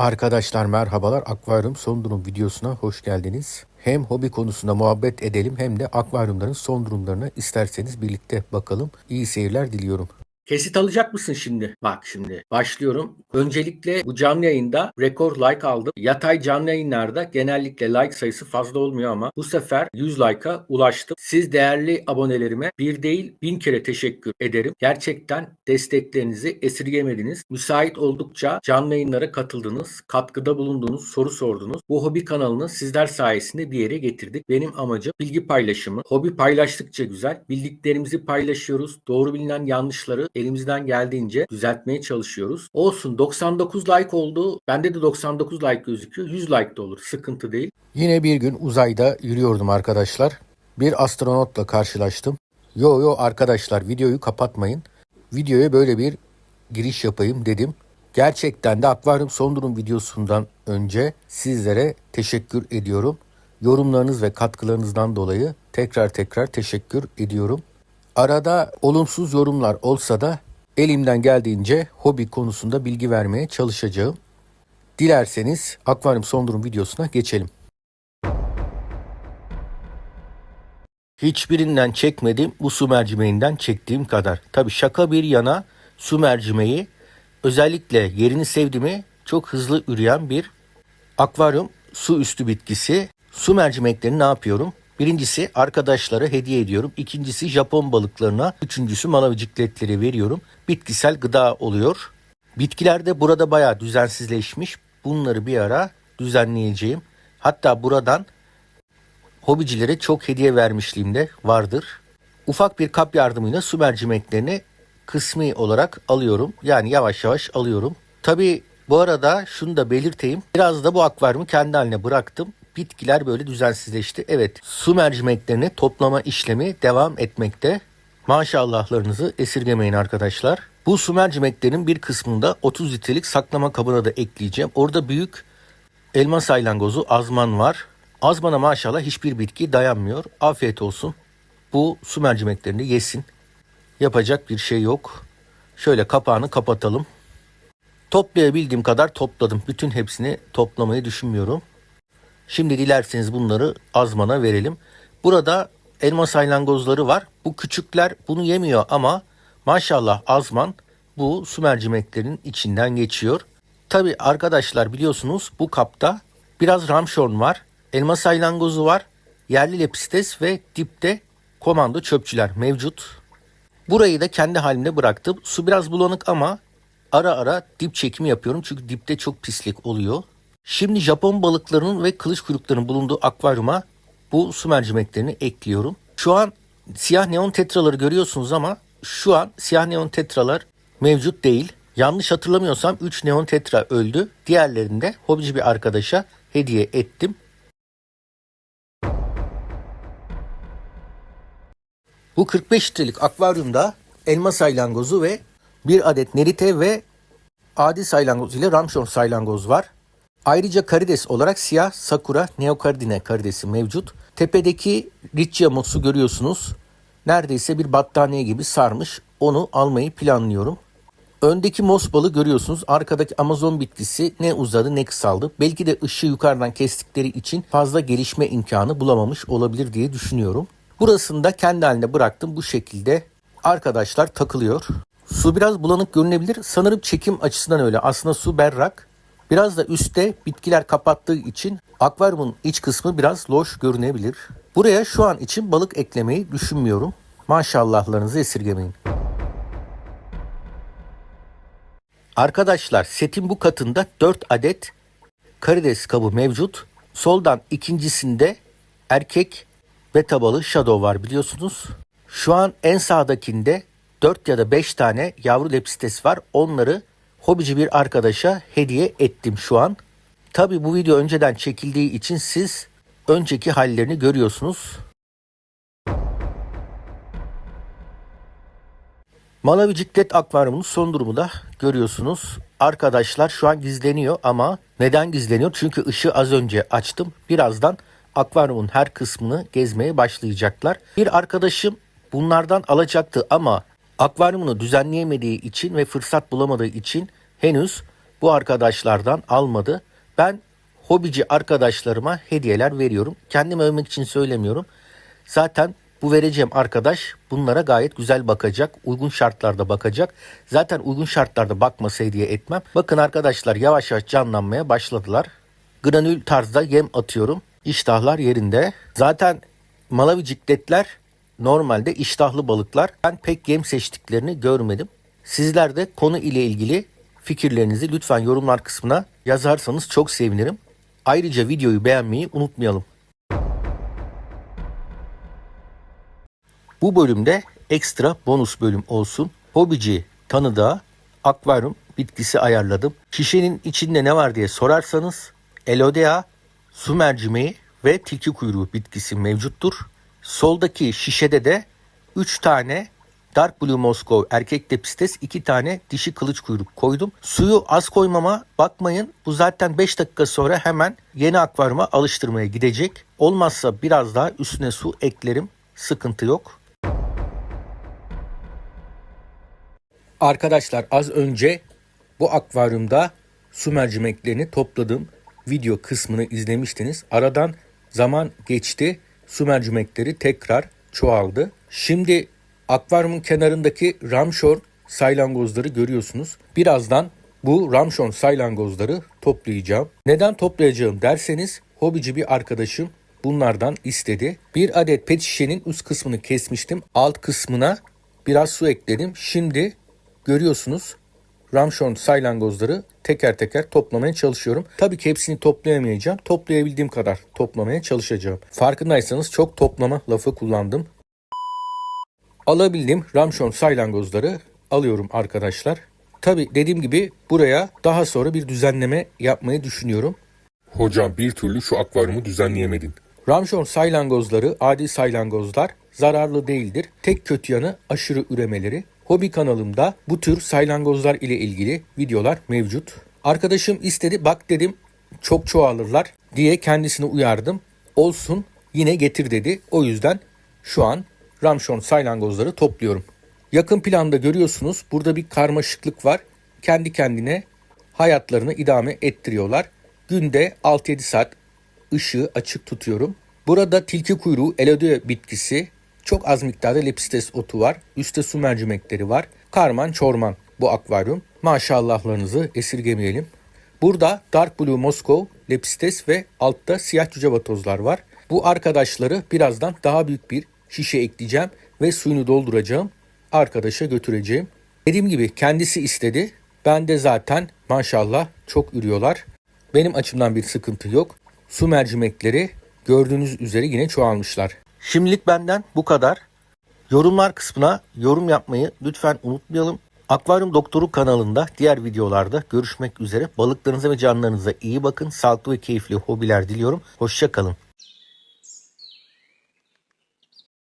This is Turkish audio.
Arkadaşlar merhabalar. Akvaryum son durum videosuna hoş geldiniz. Hem hobi konusunda muhabbet edelim hem de akvaryumların son durumlarına isterseniz birlikte bakalım. İyi seyirler diliyorum. Kesit alacak mısın şimdi? Bak şimdi başlıyorum. Öncelikle bu canlı yayında rekor like aldım. Yatay canlı yayınlarda genellikle like sayısı fazla olmuyor ama bu sefer 100 like'a ulaştım. Siz değerli abonelerime bir değil bin kere teşekkür ederim. Gerçekten desteklerinizi esirgemediniz. Müsait oldukça canlı yayınlara katıldınız. Katkıda bulundunuz, soru sordunuz. Bu hobi kanalını sizler sayesinde bir yere getirdik. Benim amacım bilgi paylaşımı. Hobi paylaştıkça güzel. Bildiklerimizi paylaşıyoruz. Doğru bilinen yanlışları elimizden geldiğince düzeltmeye çalışıyoruz. Olsun 99 like oldu. Bende de 99 like gözüküyor. 100 like de olur. Sıkıntı değil. Yine bir gün uzayda yürüyordum arkadaşlar. Bir astronotla karşılaştım. Yo yo arkadaşlar videoyu kapatmayın. Videoya böyle bir giriş yapayım dedim. Gerçekten de akvaryum son durum videosundan önce sizlere teşekkür ediyorum. Yorumlarınız ve katkılarınızdan dolayı tekrar tekrar teşekkür ediyorum. Arada olumsuz yorumlar olsa da elimden geldiğince hobi konusunda bilgi vermeye çalışacağım. Dilerseniz akvaryum son durum videosuna geçelim. Hiçbirinden çekmedim bu su mercimeğinden çektiğim kadar. Tabi şaka bir yana su mercimeği özellikle yerini sevdi mi çok hızlı üreyen bir akvaryum su üstü bitkisi. Su mercimeklerini ne yapıyorum? Birincisi arkadaşlara hediye ediyorum. İkincisi Japon balıklarına. Üçüncüsü malavicikletleri veriyorum. Bitkisel gıda oluyor. Bitkiler de burada bayağı düzensizleşmiş. Bunları bir ara düzenleyeceğim. Hatta buradan hobicilere çok hediye vermişliğim de vardır. Ufak bir kap yardımıyla su mercimeklerini kısmi olarak alıyorum. Yani yavaş yavaş alıyorum. Tabi bu arada şunu da belirteyim. Biraz da bu akvaryumu kendi haline bıraktım. Bitkiler böyle düzensizleşti. Evet su mercimeklerini toplama işlemi devam etmekte. Maşallahlarınızı esirgemeyin arkadaşlar. Bu su mercimeklerinin bir kısmını da 30 litrelik saklama kabına da ekleyeceğim. Orada büyük elma saylangozu azman var. Azmana maşallah hiçbir bitki dayanmıyor. Afiyet olsun. Bu su mercimeklerini yesin. Yapacak bir şey yok. Şöyle kapağını kapatalım. Toplayabildiğim kadar topladım. Bütün hepsini toplamayı düşünmüyorum. Şimdi dilerseniz bunları azmana verelim. Burada elma saylangozları var. Bu küçükler bunu yemiyor ama maşallah azman bu su mercimeklerin içinden geçiyor. Tabi arkadaşlar biliyorsunuz bu kapta biraz ramşorn var. Elma saylangozu var. Yerli lepistes ve dipte komando çöpçüler mevcut. Burayı da kendi halinde bıraktım. Su biraz bulanık ama ara ara dip çekimi yapıyorum. Çünkü dipte çok pislik oluyor. Şimdi Japon balıklarının ve kılıç kuyruklarının bulunduğu akvaryuma bu su mercimeklerini ekliyorum. Şu an siyah neon tetraları görüyorsunuz ama şu an siyah neon tetralar mevcut değil. Yanlış hatırlamıyorsam 3 neon tetra öldü. Diğerlerini de hobici bir arkadaşa hediye ettim. Bu 45 litrelik akvaryumda elma saylangozu ve bir adet nerite ve adi saylangoz ile ramşon saylangoz var. Ayrıca karides olarak siyah sakura neokardine karidesi mevcut. Tepedeki riccia mosu görüyorsunuz. Neredeyse bir battaniye gibi sarmış. Onu almayı planlıyorum. Öndeki mos balı görüyorsunuz. Arkadaki Amazon bitkisi ne uzadı ne kısaldı. Belki de ışığı yukarıdan kestikleri için fazla gelişme imkanı bulamamış olabilir diye düşünüyorum. Burasını da kendi haline bıraktım. Bu şekilde arkadaşlar takılıyor. Su biraz bulanık görünebilir. Sanırım çekim açısından öyle. Aslında su berrak. Biraz da üstte bitkiler kapattığı için akvaryumun iç kısmı biraz loş görünebilir. Buraya şu an için balık eklemeyi düşünmüyorum. Maşallahlarınızı esirgemeyin. Arkadaşlar setin bu katında 4 adet karides kabı mevcut. Soldan ikincisinde erkek beta balığı shadow var biliyorsunuz. Şu an en sağdakinde 4 ya da 5 tane yavru lepistes var. Onları hobici bir arkadaşa hediye ettim şu an. Tabi bu video önceden çekildiği için siz önceki hallerini görüyorsunuz. Malawi Ciklet akvaryumunun son durumu da görüyorsunuz. Arkadaşlar şu an gizleniyor ama neden gizleniyor? Çünkü ışığı az önce açtım. Birazdan akvaryumun her kısmını gezmeye başlayacaklar. Bir arkadaşım bunlardan alacaktı ama akvaryumunu düzenleyemediği için ve fırsat bulamadığı için henüz bu arkadaşlardan almadı. Ben hobici arkadaşlarıma hediyeler veriyorum. Kendimi övmek için söylemiyorum. Zaten bu vereceğim arkadaş bunlara gayet güzel bakacak. Uygun şartlarda bakacak. Zaten uygun şartlarda bakmasa hediye etmem. Bakın arkadaşlar yavaş yavaş canlanmaya başladılar. Granül tarzda yem atıyorum. İştahlar yerinde. Zaten Malawi cikletler normalde iştahlı balıklar. Ben pek yem seçtiklerini görmedim. Sizler de konu ile ilgili fikirlerinizi lütfen yorumlar kısmına yazarsanız çok sevinirim. Ayrıca videoyu beğenmeyi unutmayalım. Bu bölümde ekstra bonus bölüm olsun. Hobici tanıdığa akvaryum bitkisi ayarladım. Şişenin içinde ne var diye sorarsanız elodea, su mercimeği ve tilki kuyruğu bitkisi mevcuttur. Soldaki şişede de 3 tane Dark Blue Moscow erkek depistes 2 tane dişi kılıç kuyruk koydum. Suyu az koymama bakmayın. Bu zaten 5 dakika sonra hemen yeni akvaryuma alıştırmaya gidecek. Olmazsa biraz daha üstüne su eklerim. Sıkıntı yok. Arkadaşlar az önce bu akvaryumda su mercimeklerini topladım. Video kısmını izlemiştiniz. Aradan zaman geçti. Su mercimekleri tekrar çoğaldı. Şimdi akvaryumun kenarındaki ramşor saylangozları görüyorsunuz. Birazdan bu ramşon saylangozları toplayacağım. Neden toplayacağım derseniz hobici bir arkadaşım bunlardan istedi. Bir adet pet şişenin üst kısmını kesmiştim. Alt kısmına biraz su ekledim. Şimdi görüyorsunuz ramşon saylangozları teker teker toplamaya çalışıyorum. Tabii ki hepsini toplayamayacağım. Toplayabildiğim kadar toplamaya çalışacağım. Farkındaysanız çok toplama lafı kullandım. Alabildiğim ramşon saylangozları alıyorum arkadaşlar. Tabii dediğim gibi buraya daha sonra bir düzenleme yapmayı düşünüyorum. Hocam bir türlü şu akvaryumu düzenleyemedin. Ramşon saylangozları adi saylangozlar zararlı değildir. Tek kötü yanı aşırı üremeleri. Hobi kanalımda bu tür saylangozlar ile ilgili videolar mevcut. Arkadaşım istedi bak dedim çok çoğalırlar diye kendisini uyardım. Olsun yine getir dedi. O yüzden şu an Ramşon saylangozları topluyorum. Yakın planda görüyorsunuz burada bir karmaşıklık var. Kendi kendine hayatlarını idame ettiriyorlar. Günde 6-7 saat ışığı açık tutuyorum. Burada tilki kuyruğu elodea bitkisi, çok az miktarda lepistes otu var. Üstte su mercimekleri var. Karman çorman bu akvaryum. Maşallahlarınızı esirgemeyelim. Burada Dark Blue Moscow, lepistes ve altta siyah cüce vatozlar var. Bu arkadaşları birazdan daha büyük bir şişe ekleyeceğim ve suyunu dolduracağım. Arkadaşa götüreceğim. Dediğim gibi kendisi istedi. Ben de zaten maşallah çok ürüyorlar. Benim açımdan bir sıkıntı yok. Su mercimekleri gördüğünüz üzere yine çoğalmışlar. Şimdilik benden bu kadar. Yorumlar kısmına yorum yapmayı lütfen unutmayalım. Akvaryum Doktoru kanalında diğer videolarda görüşmek üzere. Balıklarınıza ve canlarınıza iyi bakın. Sağlıklı ve keyifli hobiler diliyorum. Hoşçakalın.